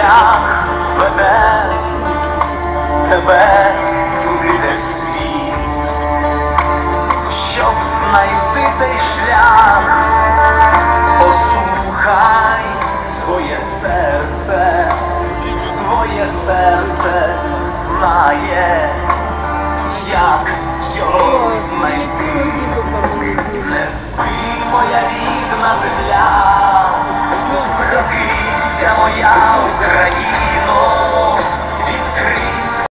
шлях веде тебе туди, де світ, щоб знайти цей шлях, послухай своє серце, твоє серце знає, як.